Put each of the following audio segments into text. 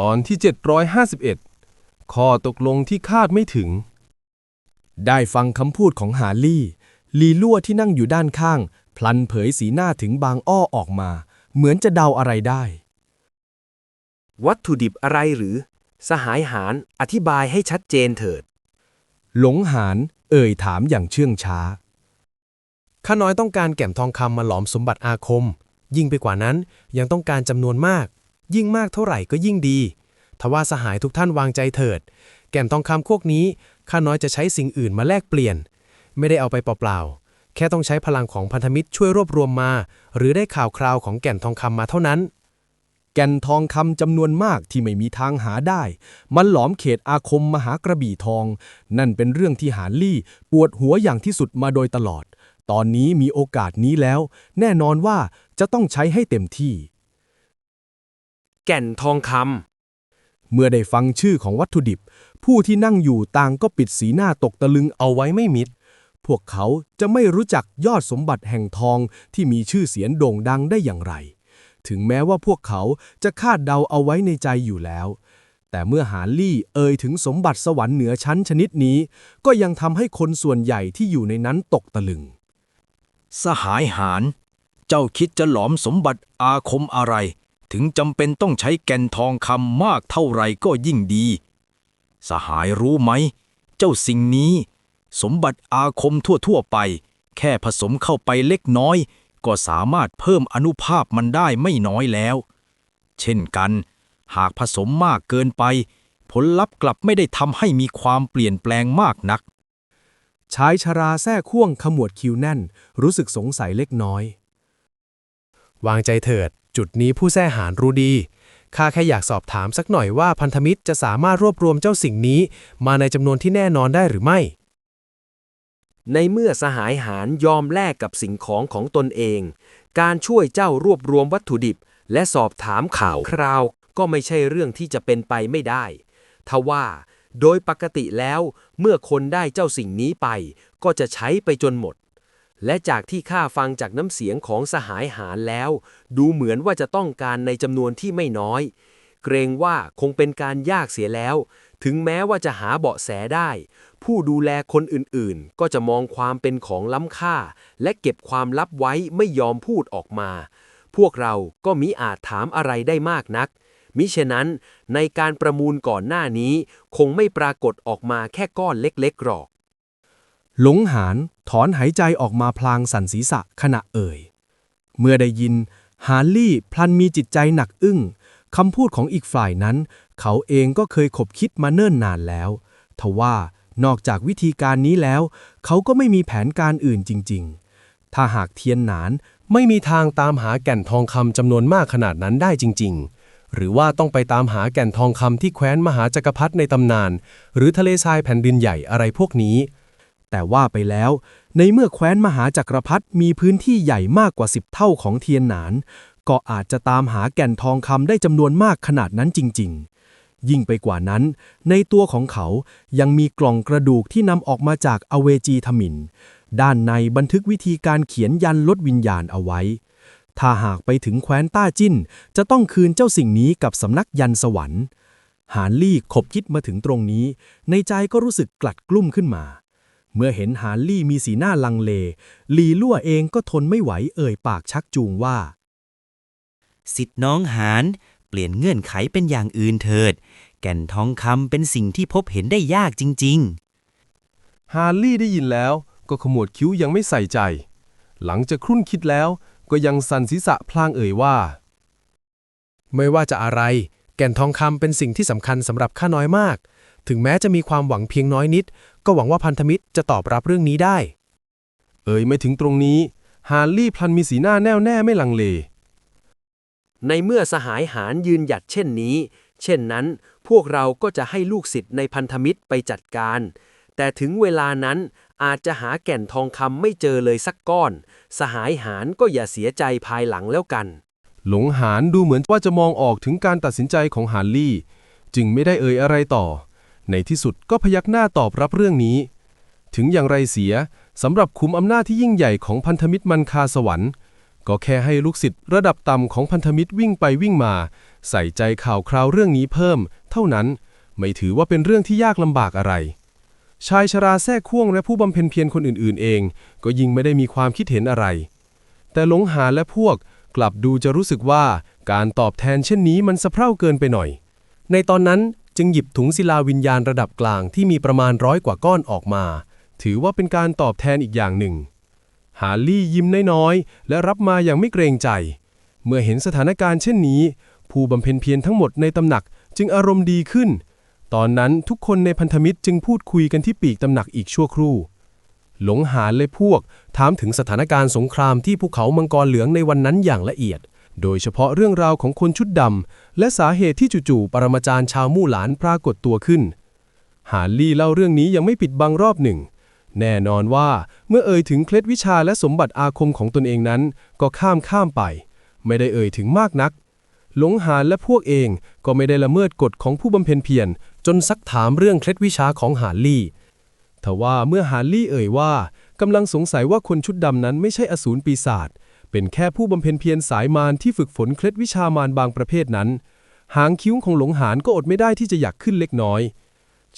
ตอนที่ 751 ข้อตกลงที่คาดไม่ถึง ได้ฟังคำพูดของฮาร์ลี่ ลีลั่วที่นั่งอยู่ด้านข้าง พลันเผยสีหน้าถึงบางอ้อออกมา เหมือนจะเดาอะไรได้ วัตถุดิบอะไรหรือ สหายหารอธิบายให้ชัดเจนเถิด หลงหานเอ่ยถามอย่างเชื่องช้า ข้าน้อยต้องการแก่นทองคำมาหลอมสมบัติอาคม ยิ่งไปกว่านั้นยังต้องการจำนวนมาก ยิ่งมากเท่าไหร่ก็ยิ่งดีทว่าสหายทุกท่านวางใจเถิด แก่นทองคำพวกนี้ข้าน้อยจะใช้สิ่งอื่นมาแลกเปลี่ยน ไม่ได้เอาไปเปล่าๆแค่ต้องใช้พลังของพันธมิตรช่วยรวบรวมมา หรือได้ข่าวคราวของแก่นทองคำมาเท่านั้น แก่นทองคำจำนวนมากที่ไม่มีทางหาได้ มันหลอมเขตอาคมมหากระบี่ทอง นั่นเป็นเรื่องที่หานลี่ปวดหัวอย่างที่สุดมาโดยตลอด ตอนนี้มีโอกาสนี้แล้ว แน่นอนว่าจะต้องใช้ให้เต็มที่ แก่นทองคเมื่อได้ฟังชื่อของวัตถุดิบ ผู้ที่นั่งอยู่ต่างก็ปิดสีหน้าตกตะลึงเอาไว้ไม่มิด พวกเขาจะไม่รู้จักยอดสมบัติแห่งทองที่มีชื่อเสียงโด่งดังได้อย่างไร ถึงแม้ว่าพวกเขาจะคาดเดาเอาไว้ในใจอยู่แล้ว แต่เมื่อหาลี่เอ่ยถึงสมบัติสวรรค์เหนือชั้นชนิดนี้ ก็ยังทำให้คนส่วนใหญ่ที่อยู่ในนั้นตกตะลึง สหายหารเจ้าคิดจะหลอมสมบัติอาคมอะไร ถึงจำเป็นต้องใช้แก่นทองคำมากเท่าไรก็ยิ่งดี สหายรู้ไหม เจ้าสิ่งนี้ สมบัติอาคมทั่วๆไป แค่ผสมเข้าไปเล็กน้อย ก็สามารถเพิ่มอนุภาพมันได้ไม่น้อยแล้ว เช่นกัน หากผสมมากเกินไป ผลลัพธ์กลับไม่ได้ทำให้มีความเปลี่ยนแปลงมากนักชายชราแท้ข่วงขมวดคิ้วแน่น รู้สึกสงสัยเล็กน้อย วางใจเถิด จุดนี้ผู้แท้หารรู้ดีข้าแค่อยากสอบถามสักหน่อยว่าพันธมิตรจะสามารถรวบรวมเจ้าสิ่งนี้ มาในจำนวนที่แน่นอนได้หรือไม่ ในเมื่อสหายหารยอมแลกกับสิ่งของของตนเอง การช่วยเจ้ารวบรวมวัตถุดิบ และสอบถามข่าวคราว ก็ไม่ใช่เรื่องที่จะเป็นไปไม่ได้ ทว่าโดยปกติแล้วเมื่อคนได้เจ้าสิ่งนี้ไป ก็จะใช้ไปจนหมด และจากที่ข้าฟังจากน้ำเสียงของสหายหารแล้ว ดูเหมือนว่าจะต้องการในจำนวนที่ไม่น้อย เกรงว่าคงเป็นการยากเสียแล้ว ถึงแม้ว่าจะหาเบาะแสได้ ผู้ดูแลคนอื่นๆ ก็จะมองความเป็นของล้ำค่า และเก็บความลับไว้ไม่ยอมพูดออกมา พวกเราก็มิอาจถามอะไรได้มากนัก มิฉะนั้นในการประมูลก่อนหน้านี้ คงไม่ปรากฏออกมาแค่ก้อนเล็กๆหรอก หลงหานถอนหายใจออกมาพลางสั่นศีรษะขณะเอ่ย เมื่อได้ยิน ฮาร์ลี่พลันมีจิตใจหนักอึ้งคำพูดของอีกฝ่ายนั้น เขาเองก็เคยขบคิดมาเนิ่นนานแล้ว ทว่านอกจากวิธีการนี้แล้ว เขาก็ไม่มีแผนการอื่นจริง ๆ ถ้าหากเทียนหนานไม่มีทางตามหาแก่นทองคำจำนวนมากขนาดนั้นได้จริง ๆ หรือว่าต้องไปตามหาแก่นทองคำที่แคว้นมหาจักรพรรดิในตำนาน หรือทะเลทรายแผ่นดินใหญ่อะไรพวกนี้ แต่ว่าไปแล้ว ในเมื่อแคว้นมหาจักรพรรดิมีพื้นที่ใหญ่มากกว่าสิบเท่าของเทียนหนาน ก็อาจจะตามหาแก่นทองคำได้จำนวนมากขนาดนั้นจริง ๆ ยิ่งไปกว่านั้น ในตัวของเขายังมีกล่องกระดูกที่นำออกมาจากอเวจีทมิน ด้านในบันทึกวิธีการเขียนยันลดวิญญาณเอาไว้ ถ้าหากไปถึงแคว้นต้าจิ้น จะต้องคืนเจ้าสิ่งนี้กับสำนักยันสวรรค์หานลี่ขบคิดมาถึงตรงนี้ ในใจก็รู้สึกกลัดกลุ้มขึ้นมา เมื่อเห็นหานลี่มีสีหน้าลังเล ลีลั่วเองก็ทนไม่ไหวเอ่ยปากชักจูงว่า สิทธิ์น้องหานเปลี่ยนเงื่อนไขเป็นอย่างอื่นเถิด แก่นทองคำเป็นสิ่งที่พบเห็นได้ยากจริงฮาร์ลี่ได้ยินแล้วก็ขมวดคิ้วยังไม่ใส่ใจ หลังจากครุ่นคิดแล้วก็ยังสั่นศีรษะพลางเอ่ยว่า ไม่ว่าจะอะไร แก่นทองคำเป็นสิ่งที่สำคัญสำหรับข้าน้อยมาก ถึงแม้จะมีความหวังเพียงน้อยนิด ก็หวังว่าพันธมิตรจะตอบรับเรื่องนี้ได้ เอ่ยไม่ถึงตรงนี้ ฮาร์ลี่พลันมีสีหน้าแน่วแน่ไม่ลังเล ในเมื่อสหายหารยืนหยัดเช่นนี้ เช่นนั้น พวกเราก็จะให้ลูกศิษย์ในพันธมิตรไปจัดการ แต่ถึงเวลานั้นอาจจะหาแก่นทองคำไม่เจอเลยสักก้อน สหายหารก็อย่าเสียใจภายหลังแล้วกัน หลงหานดูเหมือนว่าจะมองออกถึงการตัดสินใจของฮาร์ลี่ จึงไม่ได้เอ่ยอะไรต่อ ในที่สุดก็พยักหน้าตอบรับเรื่องนี้ ถึงอย่างไรเสียสำหรับคุมอำนาจที่ยิ่งใหญ่ของพันธมิตรมันคาสวรรค์ ก็แค่ให้ลูกศิษย์ระดับต่ำของพันธมิตรวิ่งไปวิ่งมา ใส่ใจข่าวคราวเรื่องนี้เพิ่ม เท่านั้นไม่ถือว่าเป็นเรื่องที่ยากลำบากอะไรชายชราแทรกข่วงและผู้บำเพ็ญเพียรคนอื่น ๆ เอง ก็ยิ่งไม่ได้มีความคิดเห็นอะไร แต่หลงหาและพวกกลับดูจะรู้สึกว่าการตอบแทนเช่นนี้มันสะเพร่าเกินไปหน่อย ในตอนนั้น จึงหยิบถุงศิลาวิญญาณระดับกลางที่มีประมาณร้อยกว่าก้อนออกมา ถือว่าเป็นการตอบแทนอีกอย่างหนึ่ง ฮาร์ลี่ยิ้มน้อยๆ และรับมาอย่างไม่เกรงใจ เมื่อเห็นสถานการณ์เช่นนี้ ผู้บำเพ็ญเพียรทั้งหมดในตำหนักจึงอารมณ์ดีขึ้น ตอนนั้นทุกคนในพันธมิตรจึงพูดคุยกันที่ปีกตำหนักอีกชั่วครู่ หลงหาและพวกถามถึงสถานการณ์สงครามที่ภูเขามังกรเหลืองในวันนั้นอย่างละเอียด โดยเฉพาะเรื่องราวของคนชุดดำและสาเหตุที่จู่ๆปรมาจารย์ชาวมู่หลานปรากฏตัวขึ้นฮาร์ลี่เล่าเรื่องนี้ยังไม่ปิดบังรอบหนึ่ง แน่นอนว่าเมื่อเอ่ยถึงเคล็ดวิชาและสมบัติอาคมของตนเองนั้น ก็ข้ามข้ามไป ไม่ได้เอ่ยถึงมากนัก หลงหานและพวกเองก็ไม่ได้ละเมิดกฎของผู้บำเพ็ญเพียรจนซักถามเรื่องเคล็ดวิชาของฮาร์ลี่ทว่าเมื่อฮาร์ลี่เอ่ยว่ากำลังสงสัยว่าคนชุดดำนั้นไม่ใช่อสูรปีศาจ เป็นแค่ผู้บำเพ็ญเพียรสายมารที่ฝึกฝนเคล็ดวิชามารบางประเภทนั้น หางคิ้วของหลงหานก็อดไม่ได้ที่จะอยากขึ้นเล็กน้อย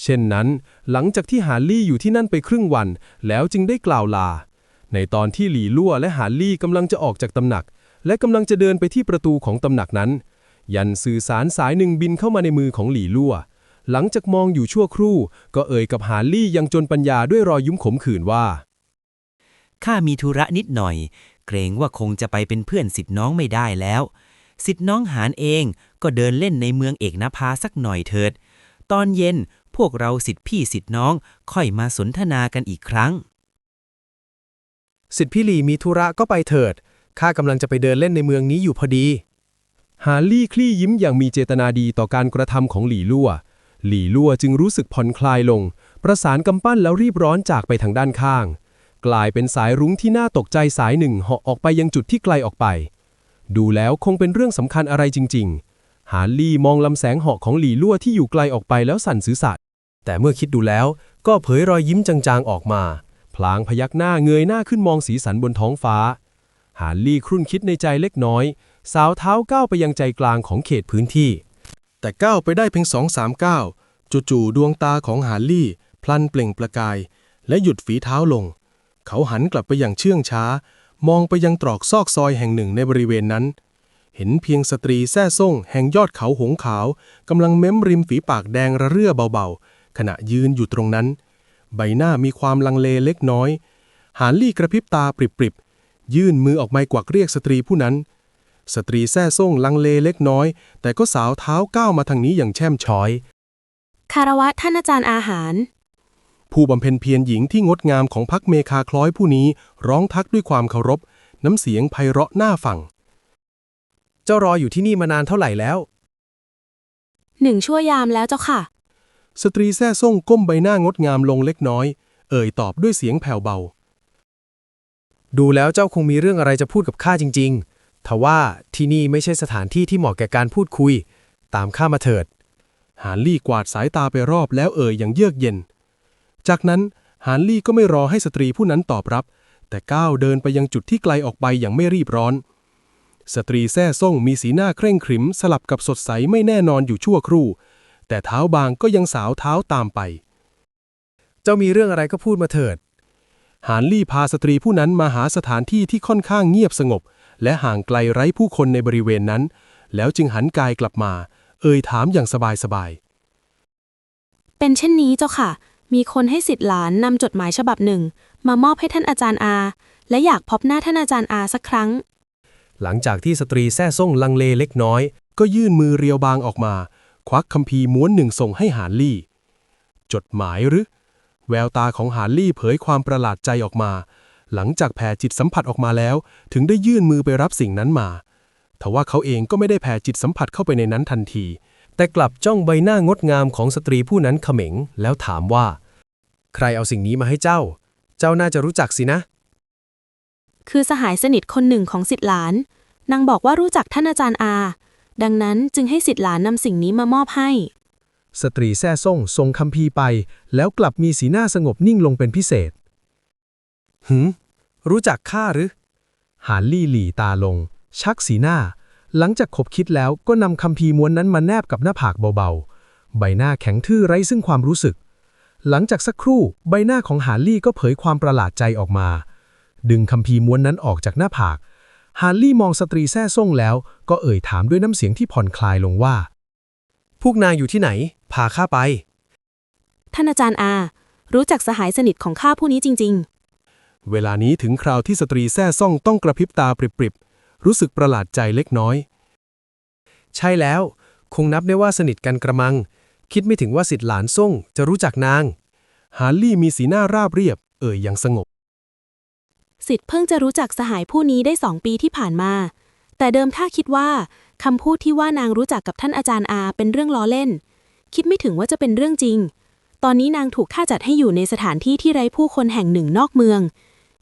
เช่นนั้น หลังจากที่ฮาร์ลี่อยู่ที่นั่นไปครึ่งวัน แล้วจึงได้กล่าวลา ในตอนที่หลี่ลั่วและฮาร์ลี่กำลังจะออกจากตำหนัก และกำลังจะเดินไปที่ประตูของตำหนักนั้น ยันสื่อสารสายหนึ่งบินเข้ามาในมือของหลี่ลั่วหลังจากมองอยู่ชั่วครู่ ก็เอ่ยกับฮาร์ลี่ยังจนปัญญาด้วยรอยยิ้มขมขื่นว่า ข้ามีธุระนิดหน่อย เกรงว่าคงจะไปเป็นเพื่อนสิทธิ์น้องไม่ได้แล้ว สิทธิ์น้องหานเองก็เดินเล่นในเมืองเอกนภาสักหน่อยเถิด ตอนเย็นพวกเราสิทธิพี่สิทธิ์น้องค่อยมาสนทนากันอีกครั้ง สิทธิพี่หลีมีธุระก็ไปเถิด ข้ากำลังจะไปเดินเล่นในเมืองนี้อยู่พอดีฮาร์ลี่คลี่ยิ้มอย่างมีเจตนาดีต่อการกระทำของหลี่ลั่ว หลี่ลั่วจึงรู้สึกผ่อนคลายลง ประสานกำปั้นแล้วรีบร้อนจากไปทางด้านข้าง กลายเป็นสายรุ้งที่น่าตกใจสายหนึ่งเหาะออกไปยังจุดที่ไกลออกไป ดูแล้วคงเป็นเรื่องสำคัญอะไรจริงๆฮาร์ลี่มองลำแสงเหาะของหลี่ลั่วที่อยู่ไกลออกไปแล้วสั่นศีรษะแต่เมื่อคิดดูแล้วก็เผยรอยยิ้มจางๆออกมา พลางพยักหน้าเงยหน้าขึ้นมองสีสันบนท้องฟ้าฮาร์ลี่ครุ่นคิดในใจเล็กน้อย สาวเท้าก้าวไปยังใจกลางของเขตพื้นที่ แต่ก้าวไปได้เพียงสองสามก้าวจู่ๆดวงตาของฮาร์ลี่ พลันเปล่งประกาย และหยุดฝีเท้าลง เขาหันกลับไปอย่างเชื่องช้า มองไปยังตรอกซอกซอยแห่งหนึ่งในบริเวณนั้น เห็นเพียงสตรีแซ่ซ่งแห่งยอดเขาหงขาวกำลังเม้มริมฝีปากแดงระเรื่อเบาๆ ขณะยืนอยู่ตรงนั้น ใบหน้ามีความลังเลเล็กน้อย หานลี่กระพริบตาปริบๆ ยื่นมือออกมากวักเรียกสตรีผู้นั้น สตรีแซ่ซ่งลังเลเล็กน้อย แต่ก็สาวเท้าก้าวมาทางนี้อย่างแช่มช้อยคารวะท่านอาจารย์อาหาร ผู้บำเพ็ญเพียรหญิงที่งดงามของพักเมคาคล้อยผู้นี้ร้องทักด้วยความเคารพ น้ำเสียงไพเราะน่าฟัง เจ้ารออยู่ที่นี่มานานเท่าไหร่แล้ว หนึ่งชั่วยามแล้วเจ้าค่ะ สตรีแซ่ซ่งก้มใบหน้างดงามลงเล็กน้อย เอ่ยตอบด้วยเสียงแผ่วเบา ดูแล้วเจ้าคงมีเรื่องอะไรจะพูดกับข้าจริง ๆ ทว่าที่นี่ไม่ใช่สถานที่ที่เหมาะแก่การพูดคุย ตามข้ามาเถิดฮานลี่กวาดสายตาไปรอบแล้วเอ่ยอย่างเยือกเย็น จากนั้นฮานลี่ก็ไม่รอให้สตรีผู้นั้นตอบรับ แต่ก้าวเดินไปยังจุดที่ไกลออกไปอย่างไม่รีบร้อน สตรีแซ่ซ่งมีสีหน้าเคร่งขรึมสลับกับสดใสไม่แน่นอนอยู่ชั่วครู่ แต่เท้าบางก็ยังสาวเท้าตามไป เจ้ามีเรื่องอะไรก็พูดมาเถิดหานลี่พาสตรีผู้นั้นมาหาสถานที่ที่ค่อนข้างเงียบสงบ และห่างไกลไร้ผู้คนในบริเวณนั้น แล้วจึงหันกายกลับมา เอ่ยถามอย่างสบายๆเป็นเช่นนี้เจ้าค่ะ มีคนให้สิทธิ์หลานนำจดหมายฉบับหนึ่ง มามอบให้ท่านอาจารย์อา และอยากพบหน้าท่านอาจารย์อาสักครั้ง หลังจากที่สตรีแซ่ซ่งลังเลเล็กน้อย ก็ยื่นมือเรียวบางออกมา ควักคัมภีร์ม้วนหนึ่งส่งให้หานลี่ จดหมายหรือ แววตาของหานลี่เผยความประหลาดใจออกมา หลังจากแผ่จิตสัมผัสออกมาแล้ว ถึงได้ยื่นมือไปรับสิ่งนั้นมาทว่าเขาเองก็ไม่ได้แผ่จิตสัมผัสเข้าไปในนั้นทันทีแต่กลับจ้องใบหน้างดงามของสตรีผู้นั้นเขม็ง แล้วถามว่า ใครเอาสิ่งนี้มาให้เจ้า เจ้าน่าจะรู้จักสินะ คือสหายสนิทคนหนึ่งของสิทธิ์หลาน นางบอกว่ารู้จักท่านอาจารย์อา ดังนั้นจึงให้สิทธิ์หลานนำสิ่งนี้มามอบให้ สตรีแซ่ซ่งส่งคำพีร์ไป แล้วกลับมีสีหน้าสงบนิ่งลงเป็นพิเศษ หืม รู้จักข้าหรือ หานลี่หลีตาลง ชักสีหน้า หลังจากขบคิดแล้วก็นำคัมภีร์ม้วนนั้นมาแนบกับหน้าผากเบาๆ ใบหน้าแข็งทื่อไร้ซึ่งความรู้สึก หลังจากสักครู่ใบหน้าของฮาร์ลี่ก็เผยความประหลาดใจออกมา ดึงคัมภีร์ม้วนนั้นออกจากหน้าผาก ฮาร์ลี่มองสตรีแซ่ซ่งแล้วก็เอ่ยถามด้วยน้ำเสียงที่ผ่อนคลายลงว่า พวกนางอยู่ที่ไหน พาข้าไป ท่านอาจารย์อา รู้จักสหายสนิทของข้าผู้นี้จริงเวลานี้ถึงคราวที่สตรีแซ่ซ่องต้องกระพริบตาปริบๆ รู้สึกประหลาดใจเล็กน้อย ใช่แล้ว คงนับได้ว่าสนิทกันกระมัง คิดไม่ถึงว่าสิทธิหลานซ่งจะรู้จักนาง ฮาร์ลี่มีสีหน้าราบเรียบ เอ่ยอย่างสงบๆสิทธิ์เพิ่งจะรู้จักสหายผู้นี้ได้สองปีที่ผ่านมา แต่เดิมข้าคิดว่าคำพูดที่ว่านางรู้จักกับท่านอาจารย์อาเป็นเรื่องล้อเล่น คิดไม่ถึงว่าจะเป็นเรื่องจริง ตอนนี้นางถูกข้าจัดให้อยู่ในสถานที่ที่ไร้ผู้คนแห่งหนึ่งนอกเมือง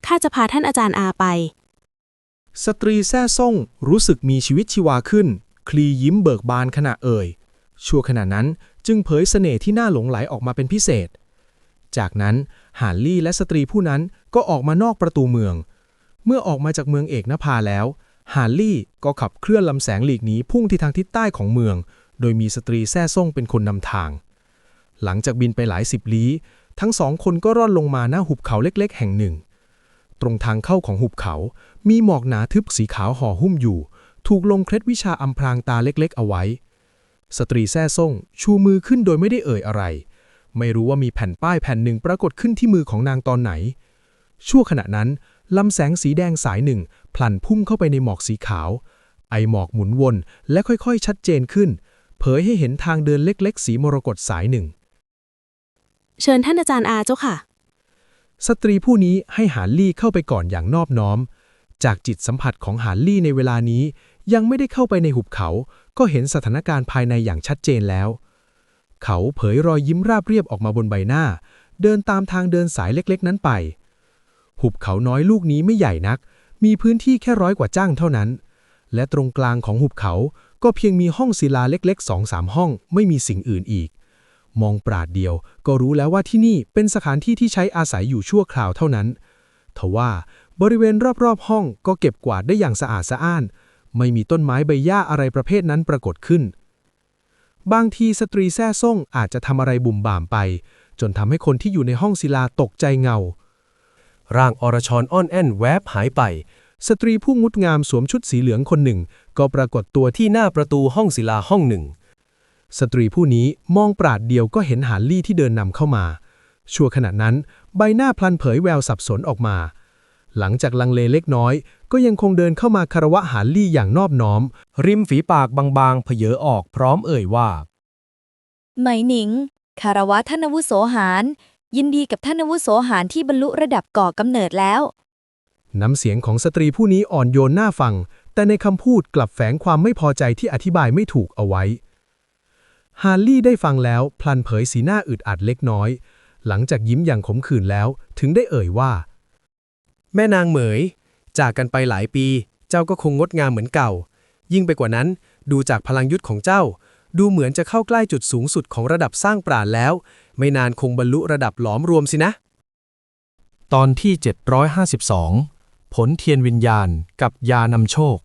ข้าจะพาท่านอาจารย์อาไป สตรีแซ่ซ่งรู้สึกมีชีวิตชีวาขึ้น คลียิ้มเบิกบานขณะเอ่ย ชั่วขณะนั้น จึงเผยเสน่ห์ที่น่าหลงไหลออกมาเป็นพิเศษ จากนั้นฮาร์ลี่และสตรีผู้นั้นก็ออกมานอกประตูเมือง เมื่อออกมาจากเมืองเอกนภาแล้วฮาร์ลี่ก็ขับเคลื่อนลำแสงหลีกหนีพุ่งที่ทางทิศใต้ของเมือง โดยมีสตรีแซ่ซ่งเป็นคนนำทาง หลังจากบินไปหลายสิบลี้ ทั้งสองคนก็ร่อนลงมาหน้าหุบเขาเล็กๆ แห่งหนึ่ง ตรงทางเข้าของหุบเขา มีหมอกหนาทึบสีขาวห่อหุ้มอยู่ ถูกลงเคล็ดวิชาอำพรางตาเล็กๆ เอาไว้ สตรีแซ่ซ่ง ชูมือขึ้นโดยไม่ได้เอ่ยอะไร ไม่รู้ว่ามีแผ่นป้ายแผ่นหนึ่งปรากฏขึ้นที่มือของนางตอนไหน ชั่วขณะนั้นลำแสงสีแดงสายหนึ่งพลันพุ่งเข้าไปในหมอกสีขาว ไอหมอกหมุนวนและค่อยๆ ชัดเจนขึ้น เผยให้เห็นทางเดินเล็กๆ สีมรกตสายหนึ่ง เชิญท่านอาจารย์อาเจ้าค่ะ สตรีผู้นี้ให้หาลี่เข้าไปก่อนอย่างนอบน้อม จากจิตสัมผัสของหาลี่ในเวลานี้ ยังไม่ได้เข้าไปในหุบเขา ก็เห็นสถานการณ์ภายในอย่างชัดเจนแล้ว เขาเผยรอยยิ้มราบเรียบออกมาบนใบหน้า เดินตามทางเดินสายเล็กๆ นั้นไป หุบเขาน้อยลูกนี้ไม่ใหญ่นัก มีพื้นที่แค่ร้อยกว่าจ้างเท่านั้น และตรงกลางของหุบเขาก็เพียงมีห้องศิลาเล็กๆสองสามห้อง ไม่มีสิ่งอื่นอีก มองปราดเดียวก็รู้แล้วว่าที่นี่เป็นสถานที่ที่ใช้อาศัยอยู่ชั่วคราวเท่านั้น ทว่าบริเวณรอบๆห้องก็เก็บกวาดได้อย่างสะอาดสะอ้าน ไม่มีต้นไม้ใบหญ้าอะไรประเภทนั้นปรากฏขึ้น บางทีสตรีแซ่ซ่งอาจจะทำอะไรบุ่มบ่ามไป จนทำให้คนที่อยู่ในห้องศิลาตกใจเงา ร่างอรชรอ้อนแอนแวบหายไป สตรีผู้งดงามสวมชุดสีเหลืองคนหนึ่ง ก็ปรากฏตัวที่หน้าประตูห้องศิลาห้องหนึ่ง สตรีผู้นี้มองปราดเดียวก็เห็นหาลี่ที่เดินนำเข้ามา ชั่วขณะนั้น ใบหน้าพลันเผยแววสับสนออกมา หลังจากลังเลเล็กน้อย ก็ยังคงเดินเข้ามาคารวะหาลี่อย่างนอบน้อม ริมฝีปากบางๆเผยออกพร้อมเอ่ยว่า ไหมหนิง คารวะท่านอาวุโสหาร ยินดีกับท่านอาวุโสหารที่บรรลุระดับก่อกำเนิดแล้ว น้ำเสียงของสตรีผู้นี้อ่อนโยนน่าฟัง แต่ในคำพูดกลับแฝงความไม่พอใจที่อธิบายไม่ถูกเอาไว้ ฮาร์ลี่ได้ฟังแล้วพลันเผยสีหน้าอึดอัดเล็กน้อย หลังจากยิ้มอย่างขมขื่นแล้ว ถึงได้เอ่ยว่า แม่นางเหมย จากกันไปหลายปี เจ้าก็คงงดงามเหมือนเก่า ยิ่งไปกว่านั้น ดูจากพลังยุทธของเจ้า ดูเหมือนจะเข้าใกล้จุดสูงสุดของระดับสร้างปราณแล้ว ไม่นานคงบรรลุระดับหลอมรวมสินะ ตอนที่ 752 ผลเทียนวิญญาณกับยานำโชค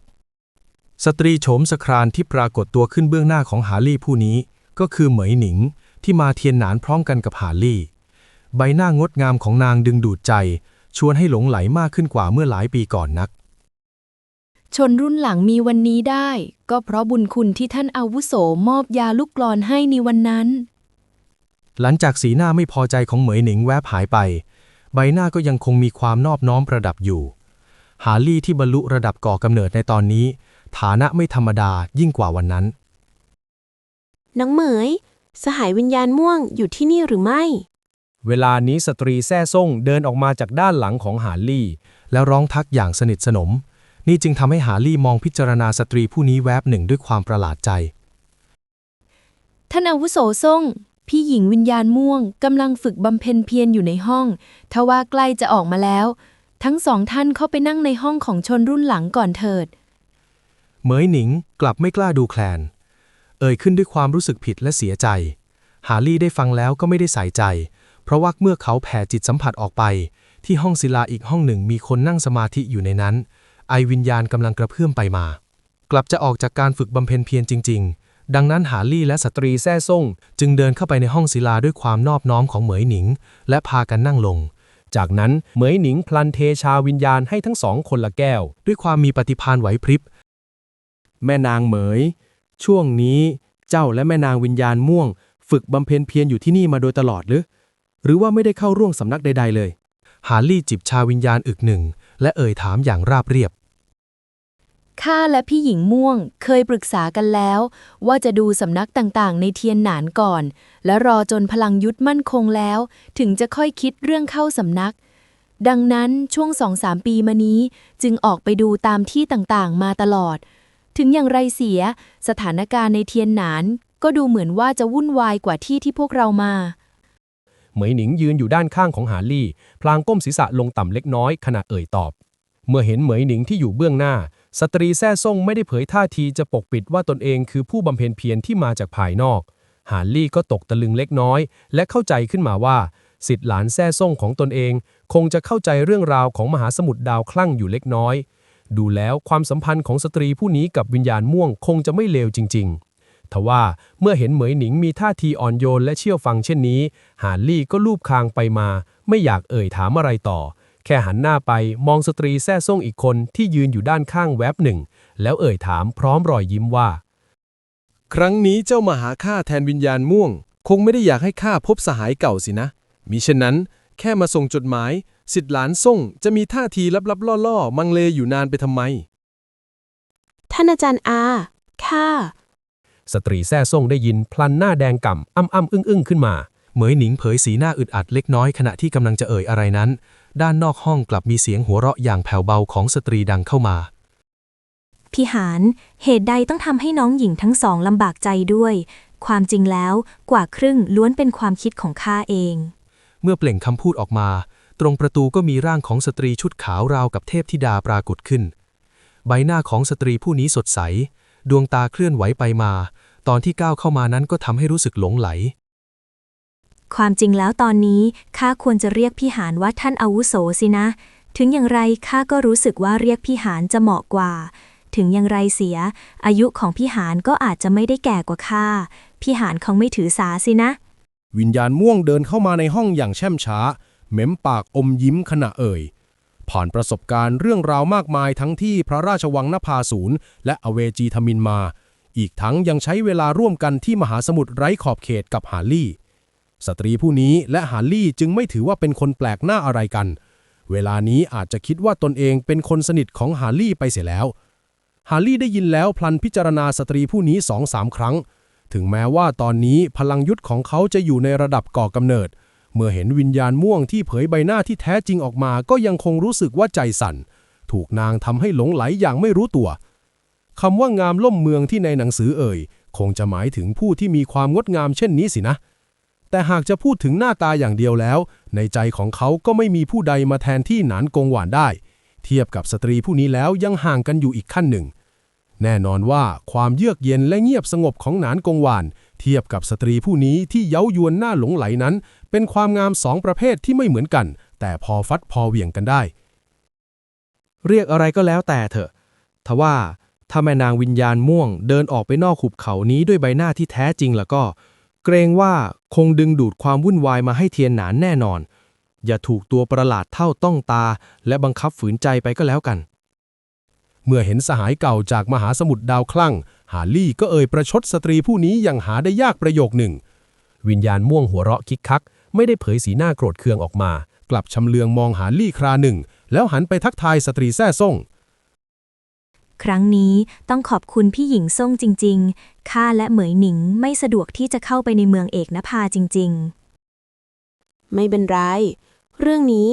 สตรีโฉมสครานที่ปรากฏตัวขึ้นเบื้องหน้าของหาลี่ผู้นี้ ก็คือเหมยหนิงที่มาเทียนหนานพร้อมกันกับหาลี่ ใบหน้างดงามของนางดึงดูดใจ ชวนให้หลงไหลมากขึ้นกว่าเมื่อหลายปีก่อนนัก ชนรุ่นหลังมีวันนี้ได้ ก็เพราะบุญคุณที่ท่านอาวุโสมอบยาลูกกลอนให้ในวันนั้น หลังจากสีหน้าไม่พอใจของเหมยหนิงแวบหายไป ใบหน้าก็ยังคงมีความนอบน้อมประดับอยู่ หาลี่ที่บรรลุระดับก่อกำเนิดในตอนนี้ ฐานะไม่ธรรมดายิ่งกว่าวันนั้น น้องเหมย สหายวิญญาณม่วงอยู่ที่นี่หรือไม่ เวลานี้สตรีแซ่ซ่งเดินออกมาจากด้านหลังของหาลี่ แล้วร้องทักอย่างสนิทสนม นี่จึงทำให้หาลี่มองพิจารณาสตรีผู้นี้แวบหนึ่งด้วยความประหลาดใจ ท่านอาวุโสทรงพี่หญิงวิญญาณม่วงกำลังฝึกบำเพ็ญเพียรอยู่ในห้องทว่าใกล้จะออกมาแล้ว ทั้งสองท่านเข้าไปนั่งในห้องของชนรุ่นหลังก่อนเถิด เหมยหนิงกลับไม่กล้าดูแคลน เอ่ยขึ้นด้วยความรู้สึกผิดและเสียใจ หาลี่ได้ฟังแล้วก็ไม่ได้ใส่ใจ เพราะว่าเมื่อเขาแผ่จิตสัมผัสออกไป ที่ห้องศิลาอีกห้องหนึ่งมีคนนั่งสมาธิอยู่ในนั้น ไอวิญญาณกำลังกระเพื่อมไปมา กลับจะออกจากการฝึกบำเพ็ญเพียรจริง ๆ ดังนั้นหาลี่และสตรีแซ่ซ่ง จึงเดินเข้าไปในห้องศิลาด้วยความนอบน้อมของเหมยหนิง และพากันนั่งลงจากนั้นเหมยหนิงพลันเทชาวิญญาณให้ทั้งสองคนละแก้ว ด้วยความมีปฏิภาณไหวพริบ แม่นางเหมย ช่วงนี้เจ้าและแม่นางวิญญาณม่วง ฝึกบำเพ็ญเพียรอยู่ที่นี่มาโดยตลอดหรือ หรือว่าไม่ได้เข้าร่วมสำนักใด ๆ เลยหาร์ลี่จิบชาวิญญาณอึกหนึ่ง และเอ่ยถามอย่างราบเรียบ ข้าและพี่หญิงม่วงเคยปรึกษากันแล้ว ว่าจะดูสำนักต่างๆ ในเทียนหนานก่อน และรอจนพลังยุทธมั่นคงแล้ว ถึงจะค่อยคิดเรื่องเข้าสำนัก ดังนั้นช่วงสองสามปีมานี้จึงออกไปดูตามที่ต่างๆ มาตลอด ถึงอย่างไรเสีย สถานการณ์ในเทียนหนาน ก็ดูเหมือนว่าจะวุ่นวายกว่าที่ที่พวกเรามา เหมยหนิงยืนอยู่ด้านข้างของหาลี่ พลางก้มศีรษะลงต่ำเล็กน้อยขณะเอ่ยตอบ เมื่อเห็นเหมยหนิงที่อยู่เบื้องหน้า สตรีแซ่ซ่งไม่ได้เผยท่าทีจะปกปิดว่าตนเองคือผู้บำเพ็ญเพียรที่มาจากภายนอก หาลี่ก็ตกตะลึงเล็กน้อย และเข้าใจขึ้นมาว่าสิทธิหลานแซ่ซ่งของตนเอง คงจะเข้าใจเรื่องราวของมหาสมุทรดาวคลั่งอยู่เล็กน้อย ดูแล้วความสัมพันธ์ของสตรีผู้นี้กับวิญญาณม่วงคงจะไม่เลวจริง ๆ ทว่าเมื่อเห็นเหมยหนิงมีท่าทีอ่อนโยนและเชี่ยวฟังเช่นนี้ หานลี่ก็ลูบคางไปมา ไม่อยากเอ่ยถามอะไรต่อ แค่หันหน้าไปมองสตรีแซ่ซ่งอีกคนที่ยืนอยู่ด้านข้างแวบหนึ่ง แล้วเอ่ยถามพร้อมรอยยิ้มว่า ครั้งนี้เจ้ามาหาข้าแทนวิญญาณม่วง คงไม่ได้อยากให้ข้าพบสหายเก่าสินะ มิเช่นนั้น แค่มาส่งจดหมายสิทธิหลานซ่งจะมีท่าทีลับๆล่อๆ มังเลอยู่นานไปทำไม ท่านอาจารย์อา ข้า สตรีแซ่ซ่งได้ยินพลันหน้าแดงก่ำอ้ำอ้ำอึ้งอึ้งขึ้นมา เหมยหนิงเผยสีหน้าอึดอัดเล็กน้อยขณะที่กำลังจะเอ่ยอะไรนั้น ด้านนอกห้องกลับมีเสียงหัวเราะอย่างแผ่วเบาของสตรีดังเข้ามาพี่หานเหตุใดต้องทำให้น้องหญิงทั้งสองลำบากใจด้วย ความจริงแล้วกว่าครึ่งล้วนเป็นความคิดของข้าเอง เมื่อเปล่งคำพูดออกมา ตรงประตูก็มีร่างของสตรีชุดขาวราวกับเทพธิดาปรากฏขึ้น ใบหน้าของสตรีผู้นี้สดใส ดวงตาเคลื่อนไหวไปมา ตอนที่ก้าวเข้ามานั้นก็ทำให้รู้สึกหลงไหล ความจริงแล้วตอนนี้ข้าควรจะเรียกพี่หานว่าท่านอาวุโสสินะ ถึงอย่างไรข้าก็รู้สึกว่าเรียกพี่หานจะเหมาะกว่า ถึงอย่างไรเสีย อายุของพี่หานก็อาจจะไม่ได้แก่กว่าข้าพี่หานคงไม่ถือสาสินะ วิญญาณม่วงเดินเข้ามาในห้องอย่างแช่มช้า เม้มปากอมยิ้มขณะเอ่ย ผ่านประสบการณ์เรื่องราวมากมายทั้งที่พระราชวังนภาศูนย์และอเวจีทมินมา อีกทั้งยังใช้เวลาร่วมกันที่มหาสมุทรไร้ขอบเขตกับหาลี่ สตรีผู้นี้และหาลี่จึงไม่ถือว่าเป็นคนแปลกหน้าอะไรกัน เวลานี้อาจจะคิดว่าตนเองเป็นคนสนิทของหาลี่ไปเสียแล้ว ฮาลี่ได้ยินแล้วพลันพิจารณาสตรีผู้นี้สองสามครั้ง ถึงแม้ว่าตอนนี้พลังยุทธของเขาจะอยู่ในระดับก่อกำเนิด เมื่อเห็นวิญญาณม่วงที่เผยใบหน้าที่แท้จริงออกมาก็ยังคงรู้สึกว่าใจสั่น ถูกนางทำให้หลงไหลอย่างไม่รู้ตัวคำว่างามล่มเมืองที่ในหนังสือเอ่ย คงจะหมายถึงผู้ที่มีความงดงามเช่นนี้สินะ แต่หากจะพูดถึงหน้าตาอย่างเดียวแล้ว ในใจของเขาก็ไม่มีผู้ใดมาแทนที่หนานกงหวานได้ เทียบกับสตรีผู้นี้แล้วยังห่างกันอยู่อีกขั้นหนึ่ง แน่นอนว่าความเยือกเย็นและเงียบสงบของหนานกงหวาน เทียบกับสตรีผู้นี้ที่เย้ายวนหน้าหลงไหลนั้น เป็นความงามสองประเภทที่ไม่เหมือนกัน แต่พอฟัดพอเหวี่ยงกันได้ เรียกอะไรก็แล้วแต่เถอะ ทว่าถ้าแม่นางวิญญาณม่วงเดินออกไปนอกหุบเขานี้ด้วยใบหน้าที่แท้จริงแล้วก็ เกรงว่าคงดึงดูดความวุ่นวายมาให้เทียนหนานแน่นอน อย่าถูกตัวประหลาดเท่าต้องตา และบังคับฝืนใจไปก็แล้วกัน เมื่อเห็นสหายเก่าจากมหาสมุทรดาวคลั่งหาลี่ก็เอ่ยประชดสตรีผู้นี้อย่างหาได้ยากประโยคหนึ่ง วิญญาณม่วงหัวเราะคิกคัก ไม่ได้เผยสีหน้าโกรธเคืองออกมา กลับชำเลืองมองหาลี่คราหนึ่ง แล้วหันไปทักทายสตรีแซ่ซ่งครั้งนี้ต้องขอบคุณพี่หญิงซ่งจริง ๆ ข้าและเหมยหนิงไม่สะดวกที่จะเข้าไปในเมืองเอกนภาจริง ๆ ไม่เป็นไร เรื่องนี้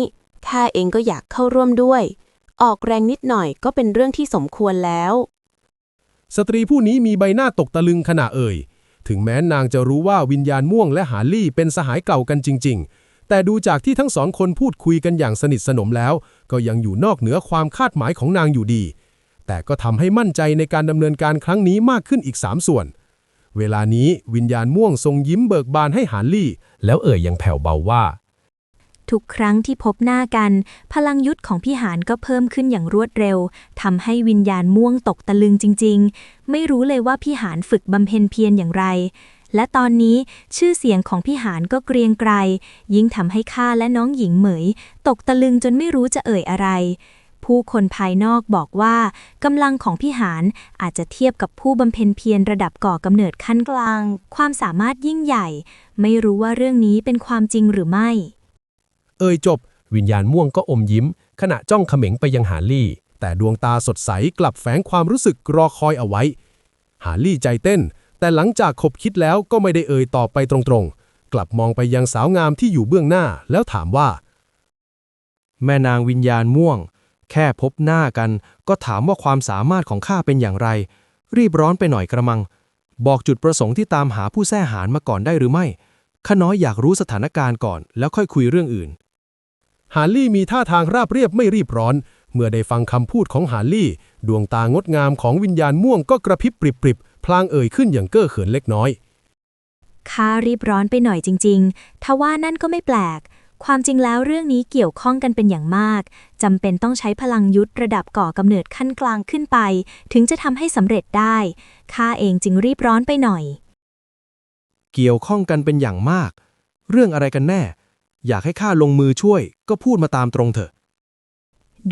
ข้าเองก็อยากเข้าร่วมด้วย ออกแรงนิดหน่อยก็เป็นเรื่องที่สมควรแล้ว สตรีผู้นี้มีใบหน้าตกตะลึงขณะเอ่ย ถึงแม้นางจะรู้ว่าวิญญาณม่วงและหาลี่เป็นสหายเก่ากันจริง ๆ แต่ดูจากที่ทั้งสองคนพูดคุยกันอย่างสนิทสนมแล้ว ก็ยังอยู่นอกเหนือความคาดหมายของนางอยู่ดี แต่ก็ทำให้มั่นใจในการดำเนินการครั้งนี้มากขึ้นอีกสามส่วน เวลานี้วิญญาณม่วงทรงยิ้มเบิกบานให้หาลี่ แล้วเอ่ยอย่างแผ่วเบาว่า ทุกครั้งที่พบหน้ากัน พลังยุทธของพี่หานก็เพิ่มขึ้นอย่างรวดเร็วทำให้วิญญาณม่วงตกตะลึงจริง ๆ ไม่รู้เลยว่าพี่หานฝึกบำเพ็ญเพียรอย่างไร และตอนนี้ชื่อเสียงของพี่หานก็เกรียงไกรยิ่งทำให้ข้าและน้องหญิงเหมย ตกตะลึงจนไม่รู้จะเอ่ยอะไร ผู้คนภายนอกบอกว่ากำลังของพี่หานอาจจะเทียบกับผู้บำเพ็ญเพียรระดับก่อกำเนิดขั้นกลาง ความสามารถยิ่งใหญ่ ไม่รู้ว่าเรื่องนี้เป็นความจริงหรือไม่ อ่ยจบ วิญญาณม่วงก็อมยิ้ม ขณะจ้องเขม็งไปยังหาลี่ แต่ดวงตาสดใสกลับแฝงความรู้สึกรอคอยเอาไว้หาลี่ใจเต้น แต่หลังจากคบคิดแล้วก็ไม่ได้เอ่ยตอบไปตรงๆ กลับมองไปยังสาวงามที่อยู่เบื้องหน้าแล้วถามว่า แม่นางวิญญาณม่วง แค่พบหน้ากัน ก็ถามว่าความสามารถของข้าเป็นอย่างไร รีบร้อนไปหน่อยกระมัง บอกจุดประสงค์ที่ตามหาผู้แท้หารมาก่อนได้หรือไม่ข้าน้อยอยากรู้สถานการณ์ก่อนแล้วค่อยคุยเรื่องอื่น ฮาร์ลี่มีท่าทางราบเรียบไม่รีบร้อน เมื่อได้ฟังคำพูดของฮาร์ลี่ ดวงตางดงามของวิญญาณม่วงก็กระพริบปริบๆ พลางเอ่ยขึ้นอย่างเก้อเขินเล็กน้อย ข้ารีบร้อนไปหน่อยจริงๆทว่านั่นก็ไม่แปลก ความจริงแล้วเรื่องนี้เกี่ยวข้องกันเป็นอย่างมาก จำเป็นต้องใช้พลังยุทธระดับก่อกำเนิดขั้นกลางขึ้นไป ถึงจะทำให้สำเร็จได้ ข้าเองจึงรีบร้อนไปหน่อย เกี่ยวข้องกันเป็นอย่างมาก เรื่องอะไรกันแน่ อยากให้ข้าลงมือช่วย ก็พูดมาตามตรงเถอะ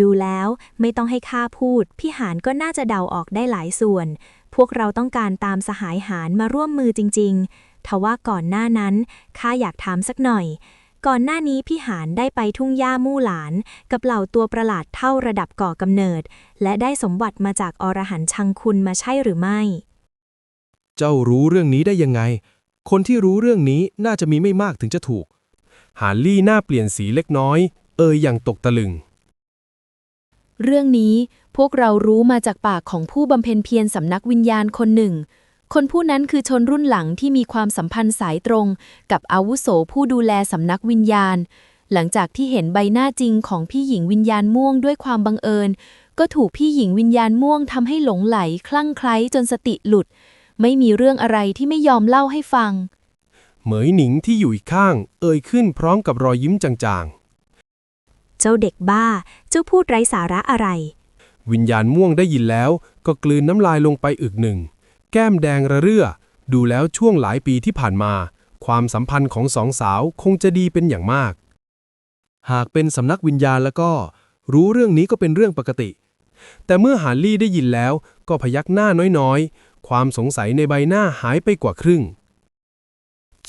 ดูแล้วไม่ต้องให้ข้าพูด พี่หานก็น่าจะเดาออกได้หลายส่วน พวกเราต้องการตามสหายหารมาร่วมมือจริง ๆ ทว่าก่อนหน้านั้นข้าอยากถามสักหน่อย ก่อนหน้านี้พี่หานได้ไปทุ่งหญ้ามู่หลาน กับเหล่าตัวประหลาดเท่าระดับก่อกำเนิด และได้สมบัติมาจากอรหันต์ชังคุณมาใช่หรือไม่ เจ้ารู้เรื่องนี้ได้ยังไง คนที่รู้เรื่องนี้น่าจะมีไม่มากถึงจะถูก ฮาร์ลี่หน้าเปลี่ยนสีเล็กน้อย เอ่ยอย่างตกตะลึง เรื่องนี้พวกเรารู้มาจากปากของผู้บำเพ็ญเพียรสำนักวิญญาณคนหนึ่ง คนผู้นั้นคือชนรุ่นหลังที่มีความสัมพันธ์สายตรง กับอาวุโสผู้ดูแลสำนักวิญญาณ หลังจากที่เห็นใบหน้าจริงของพี่หญิงวิญญาณม่วงด้วยความบังเอิญ ก็ถูกพี่หญิงวิญญาณม่วงทำให้หลงไหล คลั่งไคล้จนสติหลุด ไม่มีเรื่องอะไรที่ไม่ยอมเล่าให้ฟัง เหมยหนิงที่อยู่อีกข้าง เอ่ยขึ้นพร้อมกับรอยยิ้มจางเจ้าเด็กบ้า เจ้าพูดไร้สาระอะไรๆวิญญาณม่วงได้ยินแล้ว ก็กลืนน้ำลายลงไปอึกหนึ่ง แก้มแดงระเรื่อ ดูแล้วช่วงหลายปีที่ผ่านมา ความสัมพันธ์ของสองสาวคงจะดีเป็นอย่างมาก หากเป็นสำนักวิญญาณแล้วก็ รู้เรื่องนี้ก็เป็นเรื่องปกติ แต่เมื่อฮาร์ลี่ได้ยินแล้ว ก็พยักหน้าน้อยๆ ความสงสัยในใบหน้าหายไปกว่าครึ่ง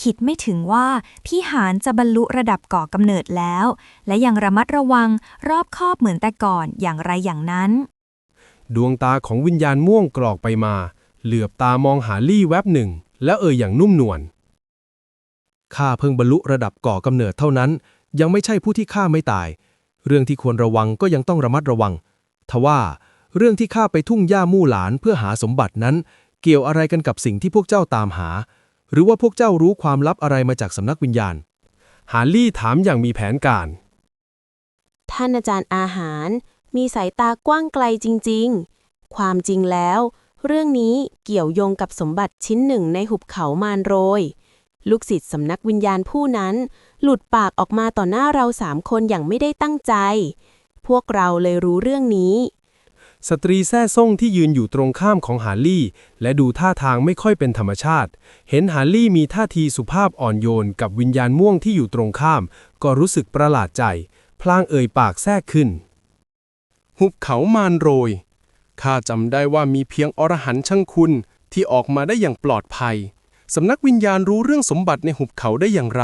คิดไม่ถึงว่าพี่หานจะบรรลุระดับก่อกำเนิดแล้ว และยังระมัดระวังรอบคอบเหมือนแต่ก่อนอย่างไรอย่างนั้น ดวงตาของวิญญาณม่วงกรอกไปมา เหลือบตามองหาลี่แวบหนึ่ง แล้วเอ่ยอย่างนุ่มนวลข้าเพิ่งบรรลุระดับก่อกำเนิดเท่านั้น ยังไม่ใช่ผู้ที่ข้าไม่ตาย เรื่องที่ควรระวังก็ยังต้องระมัดระวังทว่าเรื่องที่ข้าไปทุ่งหญ้ามู่หลานเพื่อหาสมบัตินั้น เกี่ยวอะไรกันกับสิ่งที่พวกเจ้าตามหา หรือว่าพวกเจ้ารู้ความลับอะไรมาจากสำนักวิญญาณหาลี่ถามอย่างมีแผนการ ท่านอาจารย์อาหาร มีสายตากว้างไกลจริง ๆ ความจริงแล้ว เรื่องนี้เกี่ยวโยงกับสมบัติชิ้นหนึ่งในหุบเขามารโรย ลูกศิษย์สำนักวิญญาณผู้นั้น หลุดปากออกมาต่อหน้าเราสามคนอย่างไม่ได้ตั้งใจ พวกเราเลยรู้เรื่องนี้ สตรีแซ่ซ่งที่ยืนอยู่ตรงข้ามของฮาร์ลี่ และดูท่าทางไม่ค่อยเป็นธรรมชาติ เห็นฮาร์ลี่มีท่าทีสุภาพอ่อนโยนกับวิญญาณม่วงที่อยู่ตรงข้าม ก็รู้สึกประหลาดใจ พลางเอ่ยปากแทรกขึ้น หุบเขามารโรย ข้าจำได้ว่ามีเพียงอรหันต์ช่างคุณที่ออกมาได้อย่างปลอดภัย สำนักวิญญาณรู้เรื่องสมบัติในหุบเขาได้อย่างไร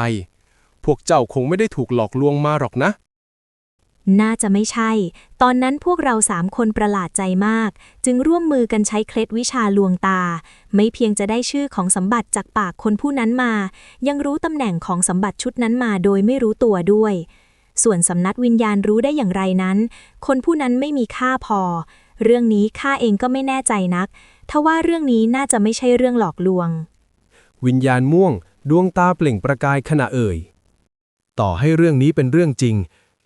พวกเจ้าคงไม่ได้ถูกหลอกลวงมาหรอกนะ น่าจะไม่ใช่ ตอนนั้นพวกเราสามคนประหลาดใจมาก จึงร่วมมือกันใช้เคล็ดวิชาลวงตา ไม่เพียงจะได้ชื่อของสมบัติจากปากคนผู้นั้นมา ยังรู้ตำแหน่งของสมบัติชุดนั้นมาโดยไม่รู้ตัวด้วย ส่วนสำนักวิญญาณรู้ได้อย่างไรนั้น คนผู้นั้นไม่มีค่าพอ เรื่องนี้ข้าเองก็ไม่แน่ใจนัก ทว่าเรื่องนี้น่าจะไม่ใช่เรื่องหลอกลวง วิญญาณม่วง ดวงตาเปล่งประกายขณะเอ่ย ต่อให้เรื่องนี้เป็นเรื่องจริง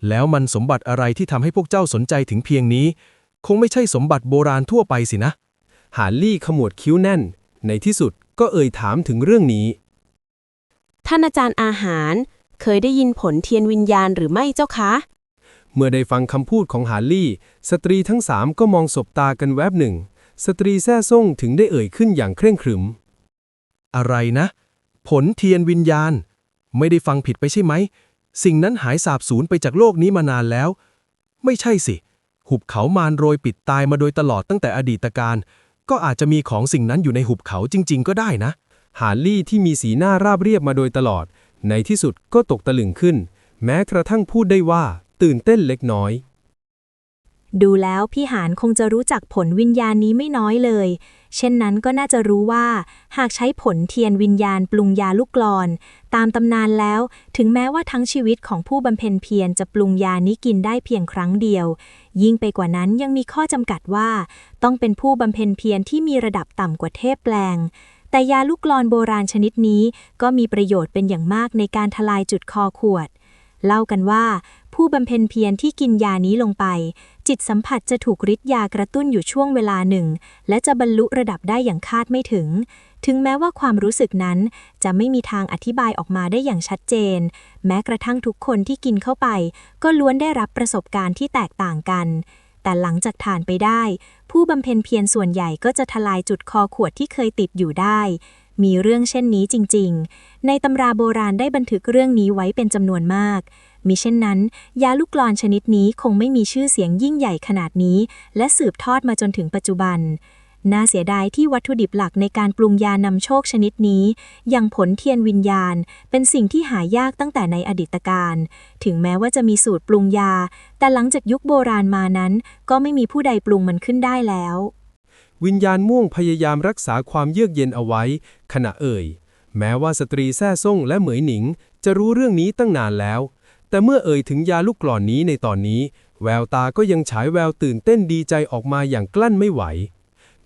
แล้วมันสมบัติอะไรที่ทำให้พวกเจ้าสนใจถึงเพียงนี้ คงไม่ใช่สมบัติโบราณทั่วไปสินะ หาลี่ขมวดคิ้วแน่น ในที่สุดก็เอ่ยถามถึงเรื่องนี้ ท่านอาจารย์อาหาร เคยได้ยินผลเทียนวิญญาณหรือไม่เจ้าคะ เมื่อได้ฟังคำพูดของฮาร์ลี่ สตรีทั้งสามก็มองสบตากันแวบหนึ่ง สตรีแซ่ซ่งถึงได้เอ่ยขึ้นอย่างเคร่งขรึม อะไรนะ ผลเทียนวิญญาณ ไม่ได้ฟังผิดไปใช่ไหม สิ่งนั้นหายสาบสูญไปจากโลกนี้มานานแล้ว ไม่ใช่สิ หุบเขามารโรยปิดตายมาโดยตลอดตั้งแต่อดีตการ ก็อาจจะมีของสิ่งนั้นอยู่ในหุบเขาจริง ๆ ก็ได้นะ ฮาร์ลี่ที่มีสีหน้าราบเรียบมาโดยตลอด ในที่สุดก็ตกตะลึงขึ้น แม้กระทั่งพูดได้ว่า ตื่นเต้นเล็กน้อย ดูแล้วพี่หานคงจะรู้จักผลวิญญาณนี้ไม่น้อยเลย เช่นนั้นก็น่าจะรู้ว่า หากใช้ผลเทียนวิญญาณปรุงยาลูกกลอน ตามตำนานแล้ว ถึงแม้ว่าทั้งชีวิตของผู้บำเพ็ญเพียรจะปรุงยานี้กินได้เพียงครั้งเดียว ยิ่งไปกว่านั้นยังมีข้อจำกัดว่า ต้องเป็นผู้บำเพ็ญเพียรที่มีระดับต่ำกว่าเทพแปลงแต่ยาลูกกลอนโบราณชนิดนี้ก็มีประโยชน์เป็นอย่างมากในการทลายจุดคอขวด เล่ากันว่า ผู้บำเพ็ญเพียรที่กินยานี้ลงไป จิตสัมผัสจะถูกฤทธิ์ยากระตุ้นอยู่ช่วงเวลาหนึ่ง และจะบรรลุระดับได้อย่างคาดไม่ถึง ถึงแม้ว่าความรู้สึกนั้น จะไม่มีทางอธิบายออกมาได้อย่างชัดเจน แม้กระทั่งทุกคนที่กินเข้าไป ก็ล้วนได้รับประสบการณ์ที่แตกต่างกัน แต่หลังจากทานไปได้ ผู้บำเพ็ญเพียรส่วนใหญ่ก็จะทลายจุดคอขวดที่เคยติดอยู่ได้มีเรื่องเช่นนี้จริง ๆ ในตำราโบราณได้บันทึกเรื่องนี้ไว้เป็นจำนวนมาก มิเช่นนั้น ยาลูกกลอนชนิดนี้คงไม่มีชื่อเสียงยิ่งใหญ่ขนาดนี้ และสืบทอดมาจนถึงปัจจุบัน น่าเสียดายที่วัตถุดิบหลักในการปรุงยานำโชคชนิดนี้อย่างผลเทียนวิญญาณ เป็นสิ่งที่หายากตั้งแต่ในอดีตการ ถึงแม้ว่าจะมีสูตรปรุงยา แต่หลังจากยุคโบราณมานั้น ก็ไม่มีผู้ใดปรุงมันขึ้นได้แล้ว วิญญาณม่วงพยายามรักษาความเยือกเย็นเอาไว้ ขณะเอ่ยแม้ว่าสตรีแซ่ซ่งและเหมยหนิง จะรู้เรื่องนี้ตั้งนานแล้ว แต่เมื่อเอ่ยถึงยาลูกกลอนนี้ในตอนนี้ แววตาก็ยังฉายแววตื่นเต้นดีใจออกมาอย่างกลั้นไม่ไหว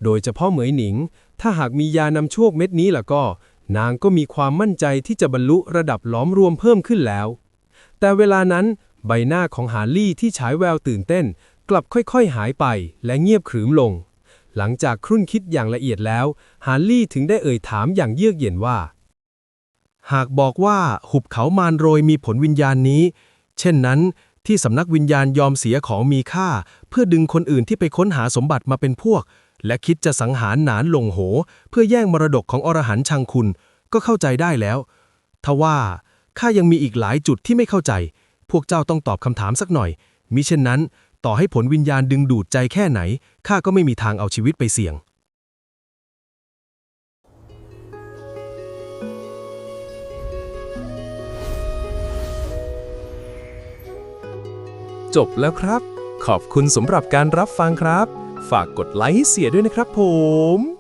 โดยเฉพาะเหมยหนิง ถ้าหากมียานำโชคเม็ดนี้ล่ะก็ นางก็มีความมั่นใจที่จะบรรลุระดับหลอมรวมเพิ่มขึ้นแล้ว แต่เวลานั้นใบหน้าของฮาร์ลี่ที่ฉายแววตื่นเต้น กลับค่อยๆหายไปและเงียบขรึมลง หลังจากครุ่นคิดอย่างละเอียดแล้วฮาร์ลี่ถึงได้เอ่ยถามอย่างเยือกเย็นว่า หากบอกว่าหุบเขามารโรยมีผลวิญญาณนี้ เช่นนั้น ที่สำนักวิญญาณยอมเสียของมีค่า เพื่อดึงคนอื่นที่ไปค้นหาสมบัติมาเป็นพวก และคิดจะสังหารหนานหลงโห เพื่อแย่งมรดกของอรหันต์ชังคุณ ก็เข้าใจได้แล้วทว่าข้ายังมีอีกหลายจุดที่ไม่เข้าใจ พวกเจ้าต้องตอบคำถามสักหน่อย มิเช่นนั้น ต่อให้ผลวิญญาณดึงดูดใจแค่ไหนข้าก็ไม่มีทางเอาชีวิตไปเสี่ยง จบแล้วครับ ขอบคุณสำหรับการรับฟังครับ ฝากกดไลค์เสียด้วยนะครับผม